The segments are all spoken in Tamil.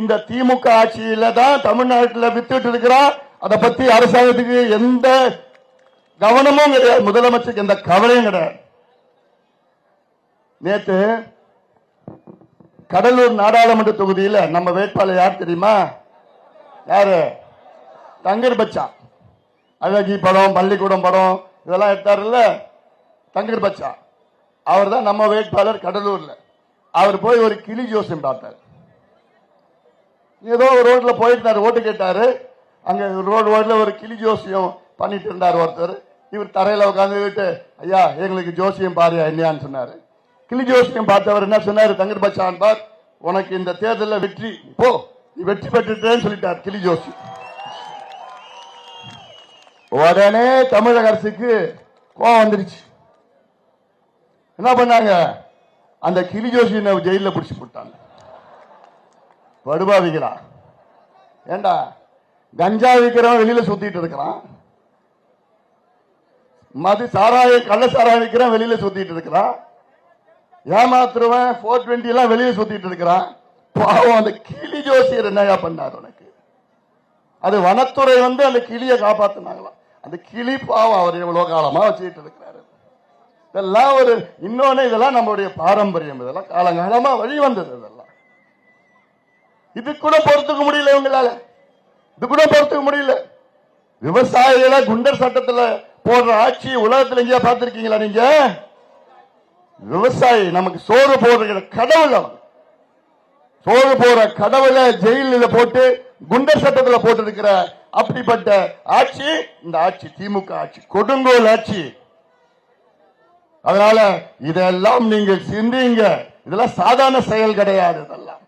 இந்த திமுக ஆட்சியில தான் தமிழ்நாட்டில் வித்துட்டு இருக்கிறோம் அதை பத்தி அரசாங்கத்துக்கு எந்த கவனமும் கிடையாது. முதலமைச்சருக்கு எந்த கவலையும் கிடையாது. நேற்று கடலூர் நாடாளுமன்ற தொகுதியில் நம்ம வேட்பாளர் யார் தெரியுமா? யாரு? தங்கர் பச்சா. அழகி படம் பள்ளிக்கூடம் படம் இதெல்லாம் எடுத்தாருல்ல? தங்கர் பச்சா. அவர் தான் நம்ம வேட்பாளர் கடலூர்ல. அவர் போய் ஒரு கிளி ஜோசியம் பார்த்தார். ஏதோ ஒரு ரோட்ல போயிருந்தாரு ஓட்டு கேட்டாரு. அங்க ரோடு ரோட்ல ஒரு கிளி ஜோசியம் பண்ணிட்டு இருந்தார் ஒருத்தர். இவர் தரையில உட்காந்துக்கிட்டு ஐயா எங்களுக்கு ஜோசியம் பாரியா என்னையான்னு சொன்னாரு. கிளி ஜோசியம் பார்த்தவர் என்ன சொன்னாரு? தங்கர் பச்சான் பார் உனக்கு இந்த தேர்தலில் வெற்றி போ நீ வெற்றி பெற்றுட்டேன்னு சொல்லிட்டார் கிளி ஜோசி உடனே தமிழக அரசுக்கு கோவம் வந்துருச்சு. என்ன பண்ணாங்க? அந்த கிளி ஜோசியனை ஜெயிலில் பிடிச்சி போட்டாங்க. படுபாவிக்கிறா ஏண்டா? கஞ்சா விற்கிறவன் வெளியில சுத்திட்டு இருக்கிறான். மது சாராய கள்ள சாராயம் விற்கிறவன் வெளியில சுத்திட்டு இருக்கிறான். ஏமாத்துறவன் போர் டுவெண்ட்டி எல்லாம் வெளியே சுத்திட்டு இருக்கிறான். பாவம் அந்த கிளி ஜோசியர் என்னையா பண்ணார் உனக்கு? அது வனத்துறை வந்து அந்த கிளியை காப்பாத்தினாங்களாம். அந்த கிளி பாவம் அவர் எவ்வளவு காலமா வச்சுக்கிட்டு இருக்கிறாரு. இதெல்லாம் ஒரு இன்னொன்னு இதெல்லாம் நம்மளுடைய பாரம்பரியம். இதெல்லாம் காலங்காலமா வழி வந்தது இதெல்லாம். இது கூட பொறுத்துக்க முடியல இவங்களால. இது கூட பொறுத்துக்க முடியல. விவசாயிகள குண்டர் சட்டத்துல போடுற ஆட்சி உலகத்துல எங்கேயா பார்த்திருக்கீங்களா நீங்க? விவசாயி நமக்கு சோறு போடுற கடவுள் அவன். சோறு போற கடவுளை ஜெயிலில் போட்டு குண்டர் சட்டத்துல போட்டு இருக்கிற அப்படிப்பட்ட ஆட்சி இந்த ஆட்சி திமுக ஆட்சி கொடுங்கோல் ஆட்சி. அதனால இதெல்லாம் நீங்கள் சிந்திங்க. இதெல்லாம் சாதாரண செயல் கிடையாது இதெல்லாம்.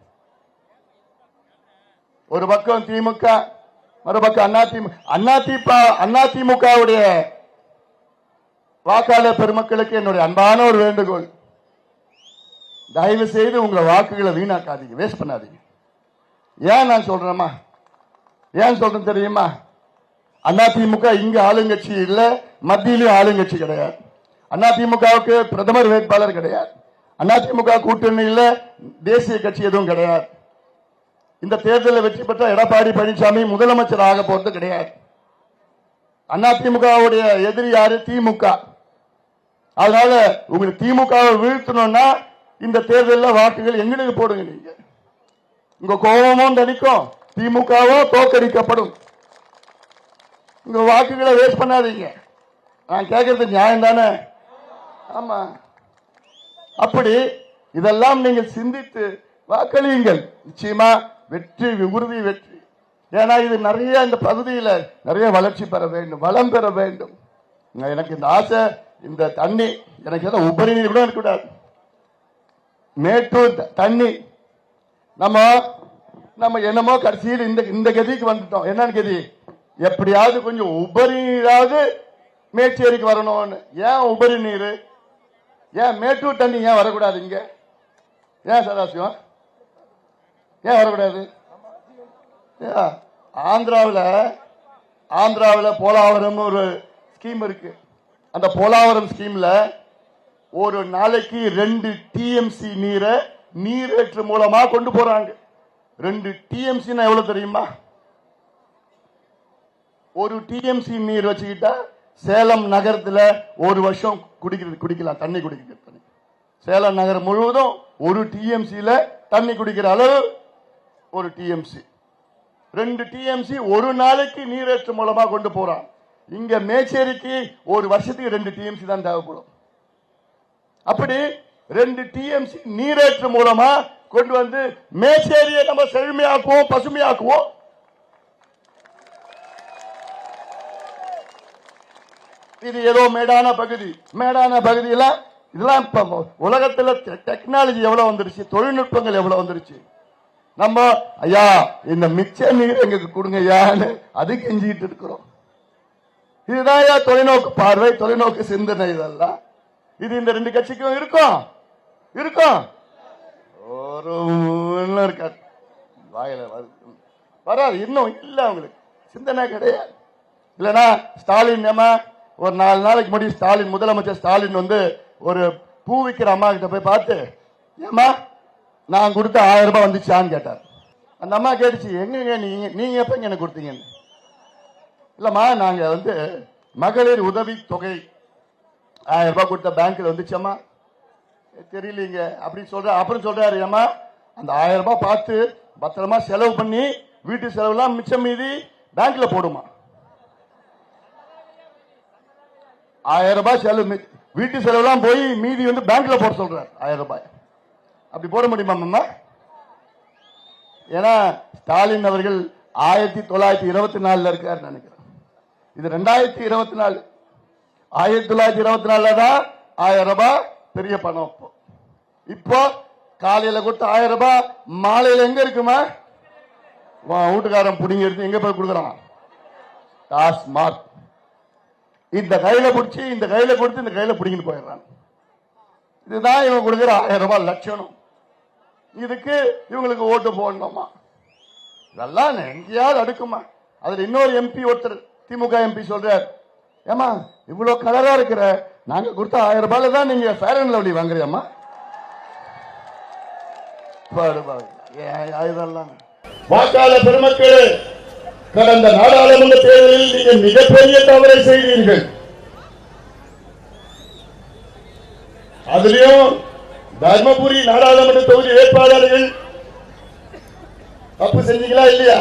ஒரு பக்கம் திமுக மறுபக்கம் அதிமுக அதிமுக அதிமுகவுடைய வாக்காளர் பெருமக்களுக்கு என்னுடைய அன்பான ஒரு வேண்டுகோள். தயவு செய்து உங்களை வாக்குகளை வீணாக்காதீங்க வேஸ்ட் பண்ணாதீங்க. ஏன் நான் சொல்றேம்மா? ஏன் சொல்றேன் தெரியுமா? அதிமுக இங்க ஆளுங்கட்சி இல்லை மத்தியிலும் ஆளுங்கட்சி கிடையாது. அதிமுகவுக்கு பிரதமர் வேட்பாளர் கிடையாது. அதிமுக கூட்டணியில் தேசிய கட்சி எதுவும் கிடையாது. இந்த தேர்தலில் வெற்றி பெற்ற எடப்பாடி பழனிசாமி முதலமைச்சர் ஆக போறது கிடையாது. அதிமுகவுடைய எதிரி யாரு? திமுக. அதனால உங்களுக்கு திமுகவை வீழ்த்தணும்னா இந்த தேர்தலில் வாக்குகள் எங்களுக்கு போடுங்க நீங்க. உங்க கோபமும் தணிக்கும். திமுகவோ தோக்கடிக்கப்படும். உங்க வாக்குகளை வேஸ்ட் பண்ணாதீங்க. நான் கேட்கறது நியாயம் தானே? ஆமா. அப்படி இதெல்லாம் நீங்கள் சிந்தித்து வாக்களியுங்கள். நிச்சயமா? வெற்றி உறுதி வெற்றி. ஏன்னா இது நிறைய இந்த பகுதியில் நிறைய வளர்ச்சி பெற வேண்டும் வளம் பெற வேண்டும். எனக்கு இந்த ஆசை இந்த தண்ணி எனக்கு ஏதோ உபரி நீர் கூட இருக்கக்கூடாது. மேட்டூர் த- தண்ணி. நம்ம நம்ம என்னமோ கடைசியில் இந்த இந்த கதிக்கு வந்துட்டோம். என்னன்னு கதி? எப்படியாவது கொஞ்சம் உபரி நீராவது மேச்சேரிக்கு வரணும்னு. ஏன் உபரி நீர்? ஏன் மேட்டூர் தண்ணி ஏன் வரக்கூடாது இங்கே? ஏன் சதாசிவம்? ஏன் வரக்கூடாது ஆந்திராவில் ஆந்திராவில் போலாவரம்னு ஒரு ஸ்கீம் இருக்கு. அந்த போலாவரம் ஸ்கீமில் ஒரு நாளைக்கு ரெண்டு டிஎம்சி நீரை நீரேற்று மூலமாக கொண்டு போகிறாங்க ரெண்டு டிஎம்சின்னா எவ்வளோ தெரியுமா? ஒரு டிஎம்சி நீர் வச்சுக்கிட்டா சேலம் நகரத்தில் ஒரு வருஷம் குடிக்கிறது குடிக்கலாம் தண்ணி குடிக்கிறது. தண்ணி சேலம் நகரம் முழுவதும் ஒரு டிஎம்சியில் தண்ணி குடிக்கிற அளவு ஒரு டிஎம்சி ரெண்டு டிஎம்சி ஒரு நாளைக்கு நீரேற்று மூலமாக கொண்டு போறான். இங்க மேச்சேரிக்கு ஒரு வருஷத்துக்கு ரெண்டு டிஎம்சி தான் தேவைப்படும். அப்படி ரெண்டு டிஎம்சி நீரேற்று மூலமா கொண்டு வந்து மேச்சேரியை நம்ம செழுமையாக்குவோம் பசுமையாக்குவோம். இது ஏதோ மேடான பகுதி. மேடான பகுதியில் இதெல்லாம் இப்ப உலகத்தில் டெக்னாலஜி எவ்வளவு வந்துருச்சு? தொழில்நுட்பங்கள் எவ்வளவு வந்துருச்சு? நம்ம ஐயா இந்த மிச்ச நீர் எங்களுக்கு கொடுங்க ஐயான்னு அது கெஞ்சிக்கிட்டு இருக்கிறோம். இதுதான் ஐயா தொலைநோக்கு பார்வை தொலைநோக்கு சிந்தனை இதெல்லாம். இது இந்த ரெண்டு கட்சிக்கும் இருக்கும். இருக்கும். ஒரு இருக்காது வாயில வருது. வராது இன்னும் இல்ல அவங்களுக்கு. சிந்தனை கிடையாது. இல்லனா ஸ்டாலின் ஏமா ஒரு நாலு நாளைக்கு முன்னாடி ஸ்டாலின் முதலமைச்சர் ஸ்டாலின் வந்து ஒரு பூ விற்கிற அம்மா கிட்ட போய் பார்த்து ஏமா நான் கொடுத்த ஆயிரம் ரூபாய் வந்துச்சான்னு கேட்டார். அந்த அம்மா கேட்டுச்சு எங்கங்க நீங்க நீங்க எப்ப எனக்கு கொடுத்தீங்கன்னு? இல்லம்மா நாங்க வந்து மகளிர் உதவி தொகை ஆயிரம் ரூபாய் கொடுத்த பேங்க்ல வந்துச்சம்மா. தெரியலீங்க. அப்படி சொல்ற அப்புறம் சொல்றாரு ஏம்மா அந்த ஆயிரம் ரூபாய் பார்த்து பத்திரமா செலவு பண்ணி வீட்டு செலவுலாம் மிச்சம் மீதி பேங்க்ல போடுமா? ஆயிரம் ரூபாய் செலவு மி- வீட்டு செலவுலாம் போய் மீதி வந்து பேங்க்ல போட சொல்றாரு ஆயிரம் ரூபாய். அப்படி போட முடியுமா மாமா? ஏன்னா ஸ்டாலின் அவர்கள் ஆயிரத்தி தொள்ளாயிரத்தி இருபத்தி நாலுல இருக்கார் நினைக்கிறேன். இது ரெண்டாயிரத்தி இருபத்தி நாலு. ஆயிரத்தி தொள்ளாயிரத்தி இருபத்தி நாலுல தான் ஆயிரம் ரூபாய் பெரிய பணம் இப்போ. இப்போ காலையில கொடுத்த ஆயிரம் ரூபாய் மாலையில எங்க இருக்குமா? வீட்டுக்காரன் புடிங்க எடுத்து எங்க போய் கொடுக்குறான்? டாஸ்மாக். இந்த கையில பிடிச்சி இந்த கையில கொடுத்து இந்த கையில பிடிங்கிட்டு போயிடுறான். இதுதான் இவன் கொடுக்குற ஆயிரம் ரூபாய் லட்சணம். இதுக்கு இவங்களுக்கு ஓட்டு போடணுமா? இதெல்லாம் எங்கேயாவது அடுக்குமா? அதுல இன்னொரு எம்பி ஒருத்தர் திமுக எம்பி சொல்றார் ஏமா இவ்வளவு கலரா இருக்கிற நாங்க கொடுத்த ஆயிரம் ரூபாயில தான் நீங்க ஃபேர் அண்ட் லவ்லி வாங்குறியம்மா? பாரு பாரு. ஏன் இதெல்லாம்? வாக்காளர் பெருமக்களே கடந்த நாடாளுமன்ற தேர்தலில் நீங்கள் மிகப்பெரிய தவறை செய்தீர்கள். அதுலயும் தர்மபுரி நாடாளுமன்ற தொகுதி வேட்பாளர்கள். தப்பு செஞ்சீங்களா இல்லையா?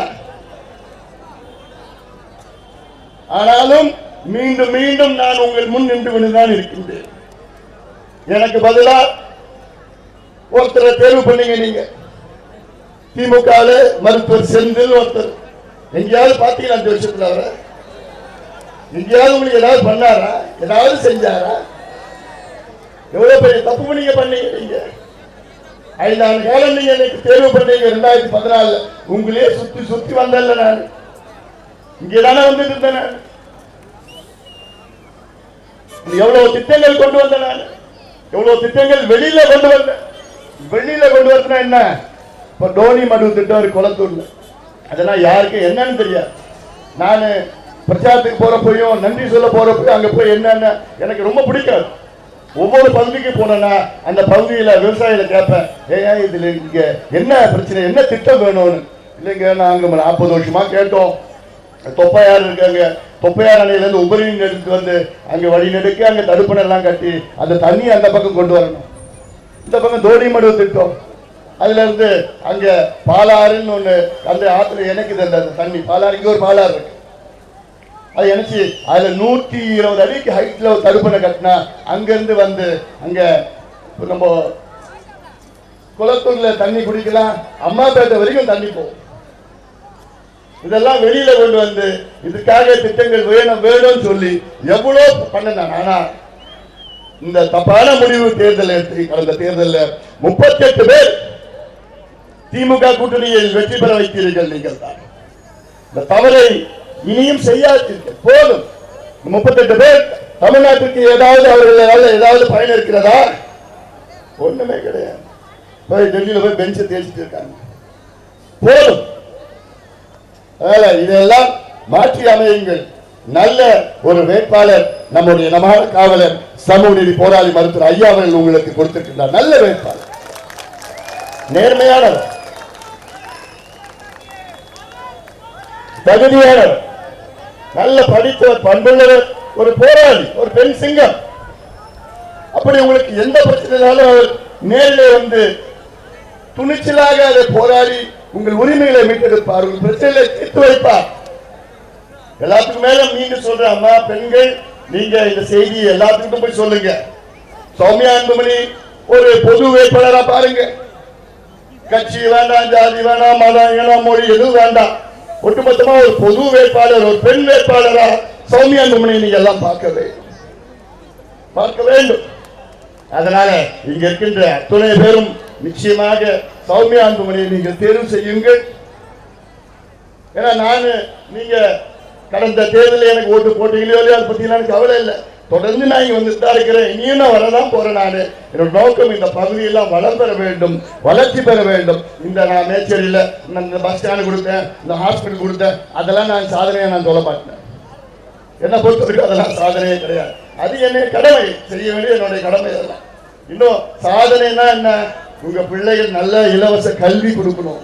ஆனாலும் மீண்டும் மீண்டும் நான் உங்கள் முன் நின்று கொண்டுதான் இருக்கின்றேன். எனக்கு பதிலா ஒருத்தரை தேர்வு பண்ணீங்க நீங்க. திமுக மருத்துவர் செந்தில் ஒருத்தர். எங்கேயாவது பார்த்தீங்களா அஞ்சு வருஷத்துல அவரை? எங்கேயாவது உங்களுக்கு ஏதாவது பண்ணாரா? ஏதாவது செஞ்சாரா? எவ்வளவு பெரிய தப்பு நீங்க பண்ணீங்க? நீங்க ஐந்தாண்டு காலம் நீங்க எனக்கு தேர்வு பண்ணீங்க? ரெண்டாயிரத்தி பதினாலுல. உங்களே சுத்தி சுத்தி வந்தேன்ல நான். இங்கே தானே வந்துட்டு இருந்தேன் நான். எவ்வளவு திட்டங்கள் கொண்டு வந்தேன் நான்? எவ்வளவு திட்டங்கள் வெளியில கொண்டு வந்தேன் வெளியில கொண்டு வரதுனா என்ன? இப்ப டோனி மடு திட்டம் ஒரு குளத்தூர்ல. அதெல்லாம் யாருக்கு என்னன்னு தெரியாது. நான் பிரச்சாரத்துக்கு போறப்பையும் நன்றி சொல்ல போறப்பையும் அங்க போய் என்னென்ன எனக்கு ரொம்ப பிடிக்காது. ஒவ்வொரு பகுதிக்கு போனேன்னா அந்த பகுதியில் விவசாயிகளை கேட்பேன் ஏயா இதில் இங்கே என்ன பிரச்சனை? என்ன திட்டம் வேணும்னு? இல்லைங்க நாங்கள் நாற்பது வருஷமாக கேட்டோம். தொப்பையார் இருக்காங்க. தொப்பையார் அணையிலேருந்து உபரி நீர் எடுத்து வந்து அங்கே வழி நெடுக்க அங்கே தடுப்பணை எல்லாம் கட்டி அந்த தண்ணி அந்த பக்கம் கொண்டு வரணும். இந்த பக்கம் தோடி மடு திட்டம் அதுலேருந்து அங்கே பாலாறுன்னு ஒன்று அந்த ஆற்றுல எனக்கு இது அந்த தண்ணி. பாலாறு இங்கே ஒரு பாலாறு இருக்கு. அது எனக்கு அதுல நூத்தி இருபது அடிக்கு ஹைட்ல ஒரு தடுப்பணை கட்டினா அங்க இருந்து வந்து அங்க நம்ம குளத்தூரில் தண்ணி குடிக்கலாம் அம்மாப்பேட்டை வரைக்கும் தண்ணி போகும். இதெல்லாம் வெளியில கொண்டு வந்து இதுக்காக திட்டங்கள் வேணும் வேணும்னு சொல்லி எவ்வளவு பண்ணேன் ஆனா இந்த தப்பான முடிவு தேர்தல் எடுத்து கடந்த தேர்தலில் முப்பத்தெட்டு பேர் திமுக கூட்டணியில் வெற்றி பெற வைத்தீர்கள் நீங்கள் தான் இந்த தவறை இனியும் செய்யாதீர்கள் போதும். முப்பத்தெட்டு பேர் தமிழ்நாட்டுக்கு ஏதாவது அவர்கள் ஏதாவது பயன் இருக்கிறதா? ஒண்ணுமே கிடையாது. போய் டெல்லியில போய் பெஞ்சை தேய்ச்சிட்டு இருக்காங்க. போதும். அதனால இதெல்லாம் மாற்றி அமையுங்கள். நல்ல ஒரு வேட்பாளர் நம்முடைய நமான காவலர் சமூக நீதி போராளி மருத்துவர் ஐயா அவர்கள் உங்களுக்கு கொடுத்திருக்கின்றார். நல்ல வேட்பாளர். நேர்மையானவர். தகுதியானவர். நல்ல படித்தவர் பண்புள்ளவர் ஒரு போராளி ஒரு பெண் சிங்கம். அப்படி உங்களுக்கு எந்த பிரச்சனைனாலும் அவர் நேரில் வந்து துணிச்சலாக அதை போராடி உங்கள் உரிமைகளை மீட்டெடுப்பார் உங்கள் பிரச்சனைகளை தீர்த்து வைப்பார். எல்லாத்துக்கும் மேல நீங்க சொல்ற அம்மா பெண்கள் நீங்க இந்த செய்தியை எல்லாத்துக்கும் போய் சொல்லுங்க. சௌமியா அன்புமணி ஒரு பொது வேட்பாளரா பாருங்க. கட்சி வேண்டாம் ஜாதி வேண்டாம் மதம் இனம் மொழி எதுவும் வேண்டாம். ஒட்டுமொத்தமா ஒரு பொது வேட்பாளர் ஒரு பெண் வேட்பாளரா சௌமியா அன்புமணி நீங்க எல்லாம் பார்க்க வேண்டும். பார்க்க வேண்டும். அதனால இங்க இருக்கின்ற அத்துணை பேரும் நிச்சயமாக சௌமியா அன்புமணியை நீங்கள் தேர்வு செய்யுங்கள். ஏன்னா நான் நீங்க கடந்த தேர்தலில் எனக்கு ஓட்டு போட்டீங்களோ இல்லையோ அதை பத்தி எனக்கு கவலை இல்லை. தொடர்ந்து நான் இங்கே வந்துட்டு தான் இருக்கிறேன் இனியும் நான் வரதான் போறேன் நான். என்னோட நோக்கம் இந்த பகுதியெல்லாம் வளம் பெற வேண்டும் வளர்ச்சி பெற வேண்டும். இந்த நான் மேச்சேரியில் நான் இந்த பஸ் ஸ்டாண்டு கொடுத்தேன் இந்த ஹாஸ்பிட்டல் கொடுத்தேன். அதெல்லாம் நான் சாதனையை நான் சொல்ல மாட்டேன். என்ன பொறுத்தவரைக்கும் அதெல்லாம் சாதனையே கிடையாது. அது என்னுடைய கடமை. செய்ய வேண்டிய என்னுடைய கடமை அதெல்லாம் இன்னும் சாதனைனா என்ன? உங்கள் பிள்ளைகள் நல்ல இலவச கல்வி கொடுக்கணும்.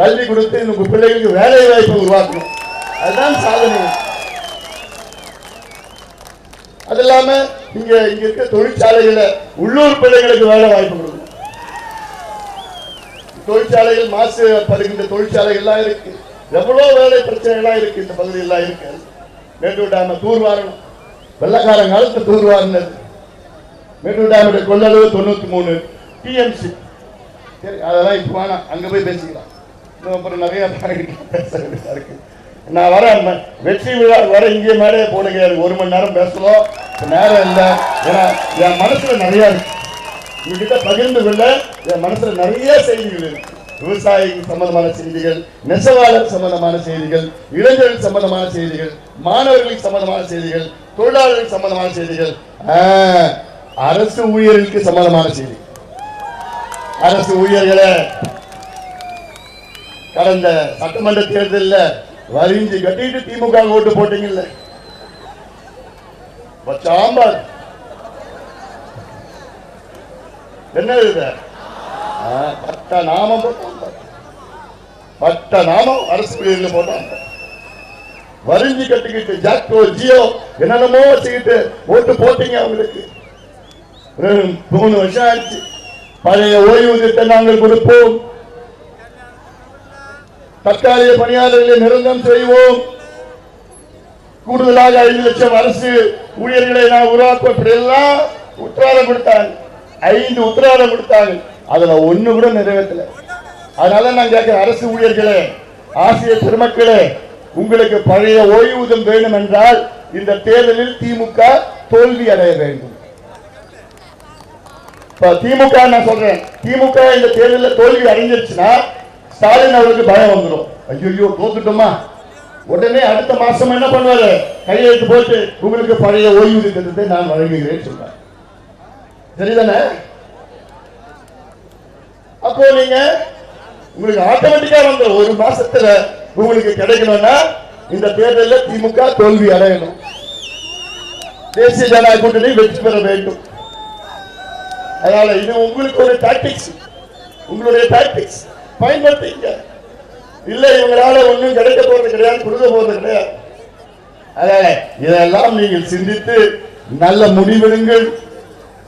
கல்வி கொடுத்து உங்கள் பிள்ளைகளுக்கு வேலை வாய்ப்பை உருவாக்கணும். அதுதான் சாதனை அது இல்லாம இங்க இங்க இருக்க தொழிற்சாலைகளை உள்ளூர் பிள்ளைகளுக்கு வேலை வாய்ப்பு கொடுக்கணும் தொழிற்சாலைகள் மாசு படுகின்ற தொழிற்சாலைகள்லாம் இருக்கு. எவ்வளவு வேலை பிரச்சனைகள்லாம் இருக்கு இந்த பகுதியெல்லாம் இருக்கு. மேட்டூர் டேம தூர்வாரணும். வெள்ளக்கார காலத்து தூர்வாரினது. மேட்டூர் டேமுடைய கொள்ளளவு தொண்ணூத்தி மூணு டிஎம்சி சரி அதெல்லாம் இப்போ வேணாம். அங்க போய் பேசிக்கலாம். இன்னும் அப்புறம் நிறைய பேச இருக்கு. நான் வரேன். வெற்றி விழா வர இங்கே மேலே போடுங்க. ஒரு மணி நேரம் பேசலாம் நேரம் இல்லை. ஏன்னா என் மனசுல நிறைய இருக்கு. உங்ககிட்ட பகிர்ந்து கொள்ள என் மனசுல நிறைய செய்திகள் இருக்கு. விவசாயி சம்பந்தமான செய்திகள் நெசவாளர் சம்பந்தமான செய்திகள் இளைஞர்கள் சம்பந்தமான செய்திகள் மாணவர்களுக்கு சம்பந்தமான செய்திகள் தொழிலாளர்களுக்கு சம்பந்தமான செய்திகள். அரசு ஊழியர்களுக்கு சம்பந்தமான செய்தி அரசு ஊழியர்களை கடந்த சட்டமன்ற தேர்தலில் வரிஞ்சு கட்டிட்டு திமுக ஓட்டு போட்டீங்கல்ல. சாம்பார் என்ன இது? பத்த பட்ட நாமம் போட்டாங்க பட்ட நாமம் அரசு போட்டாங்க வரிஞ்சு கட்டிக்கிட்டு ஜாக்கோ ஜியோ என்னென்னமோ வச்சுக்கிட்டு ஓட்டு போட்டீங்க அவங்களுக்கு. மூணு வருஷம் ஆயிடுச்சு. பழைய ஓய்வூதியத்தை நாங்கள் கொடுப்போம். தற்காலிக பணியாளர்களை நிரந்தரம் செய்வோம். கூடுதலாக ஐந்து லட்சம் அரசு ஊழியர்களை நான் உருவாக்குவோம் எல்லாம் உத்தரவாதம் கொடுத்தாங்க. ஐந்து உத்தரவாதம் கொடுத்தாங்க. அதுல ஒண்ணு கூட நிறைவேற்றல. அதனால நான் கேட்கிறேன் அரசு ஊழியர்களே ஆசிரியர் பெருமக்களே உங்களுக்கு பழைய ஓய்வூதியம் வேண்டும் என்றால் இந்த தேர்தலில் திமுக தோல்வி அடைய வேண்டும். திமுக நான் சொல்றேன். திமுக இந்த தேர்தலில் தோல்வி அடைஞ்சிருச்சுன்னா ஸ்டாலின் அவருக்கு பயம் வந்துடும் ஐயோ தோத்துட்டோமா? உடனே அடுத்த மாசம் என்ன பண்ணுவாரு? கையெழுத்து போட்டு உங்களுக்கு பழைய ஓய்வூதிய திட்டத்தை நான் வழங்குகிறேன் சொல்றேன் சரிதானே? அப்போ நீங்க உங்களுக்கு ஆட்டோமேட்டிக்கா வந்த ஒரு மாசத்துல உங்களுக்கு கிடைக்கணும்னா இந்த தேர்தலில் திமுக தோல்வி அடையணும். தேசிய ஜனநாயக கூட்டணி வெற்றி பெற வேண்டும். அதனால இது உங்களுக்கு ஒரு டாக்டிக்ஸ் உங்களுடைய டாக்டிக்ஸ் பயன்படுத்திங்க. இல்ல இவங்களால ஒன்றும் கிடைக்க போறது கிடையாது கொடுக்க போறது கிடையாது. இதெல்லாம் நீங்கள் சிந்தித்து நல்ல முடிவெடுங்கள்.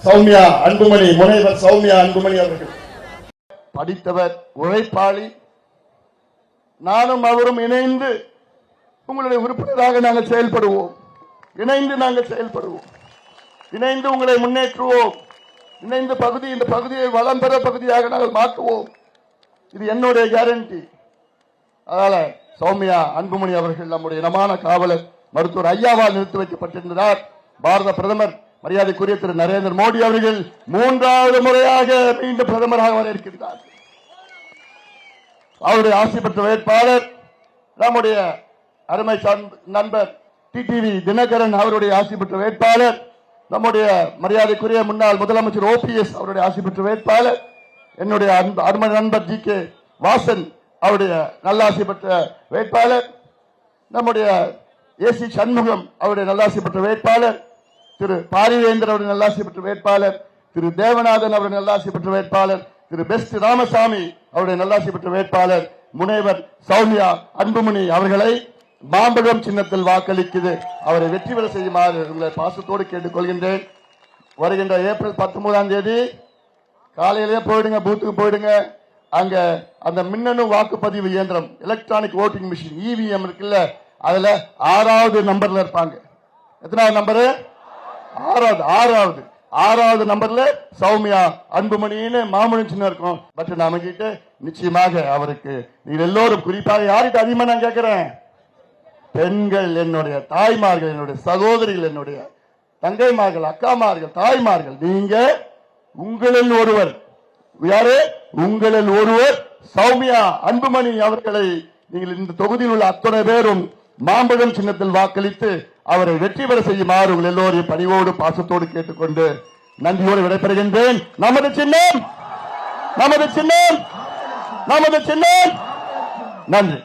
சௌமியா அன்புமணி முனைவர் சௌமியா அன்புமணி அவர்கள். படித்தவர் உழைப்பாளி. நானும் அவரும் இணைந்து உங்களுடைய உறுப்பினராக நாங்கள் செயல்படுவோம். இணைந்து நாங்கள் செயல்படுவோம். இணைந்து உங்களை முன்னேற்றுவோம். இணைந்த பகுதி இந்த பகுதியை வளம் பெற பகுதியாக நாங்கள் மாற்றுவோம். இது என்னுடைய கேரண்டி அதனால சௌமியா அன்புமணி அவர்கள் நம்முடைய இனமான காவலர் மருத்துவர் ஐயாவால் நிறுத்தி வைக்கப்பட்டிருந்தார் பாரத பிரதமர் மரியாதைக்குரிய திரு நரேந்திர மோடி அவர்கள் மூன்றாவது முறையாக மீண்டும் பிரதமராக வர இருக்கின்றார் அவருடைய ஆசை பெற்ற வேட்பாளர் நம்முடைய அருமை நண்பர் டிடிவி தினகரன் அவருடைய ஆசை பெற்ற வேட்பாளர் நம்முடைய மரியாதைக்குரிய முன்னாள் முதலமைச்சர் ஓபிஎஸ் அவருடைய ஆசை பெற்ற வேட்பாளர் என்னுடைய அன்பு அருமை நண்பர் ஜி கே வாசன் அவருடைய நல்லாசி பெற்ற வேட்பாளர் நம்முடைய ஏசி சண்முகம் அவருடைய நல்லாசி பெற்ற வேட்பாளர் திரு பாரிவேந்தர் அவருடைய நல்லாசி பெற்ற வேட்பாளர் திரு தேவநாதன் அவருடைய நல்லாசி பெற்ற வேட்பாளர் திரு பெஸ்ட் ராமசாமி அவருடைய நல்லாசி பெற்ற வேட்பாளர் முனைவர் சௌமியா அன்புமணி அவர்களை மாம்பழம் சின்னத்தில் வாக்களிக்குது. அவரை வெற்றி பெற செய்யுமாறு உங்களை பாசத்தோடு கேட்டுக்கொள்கின்றேன். வருகின்ற ஏப்ரல் பத்தொன்பதாம் தேதி காலையிலேயே போயிடுங்க பூத்துக்கு போயிடுங்க. அங்க அந்த மின்னணு வாக்குப்பதிவு இயந்திரம் எலக்ட்ரானிக் ஓட்டிங் மிஷின் இவிஎம் இருக்குல்ல அதுல ஆறாவது நம்பர்ல இருப்பாங்க. எத்தனாவது நம்பரு ஆறாவது ஆறாவது. ஆறாவது நம்பர்ல சௌமியா அன்புமணின்னு மாமனு சின்ன இருக்கும். பட் நாம கிட்ட நிச்சயமாக அவருக்கு நீங்கள் எல்லோரும் குறிப்பாக யார்கிட்ட அதிகமா நான் கேட்கிறேன்? பெண்கள் என்னுடைய தாய்மார்கள் என்னுடைய சகோதரிகள் என்னுடைய தங்கைமார்கள் அக்காமார்கள் தாய்மார்கள் நீங்க உங்களில் ஒருவர். யாரு? உங்களில் ஒருவர் சௌமியா அன்புமணி அவர்களை நீங்கள் இந்த தொகுதியில் உள்ள அத்தனை பேரும் மாம்பழம் சின்னத்தில் வாக்களித்து அவரை வெற்றி பெற செய்யுமாறு உங்கள் எல்லோரையும் பணிவோடு பாசத்தோடு கேட்டுக்கொண்டு நன்றியோடு விடைபெறுகின்றேன். நமது சின்னம்! நமது சின்னம்! நமது சின்னம்! நன்றி.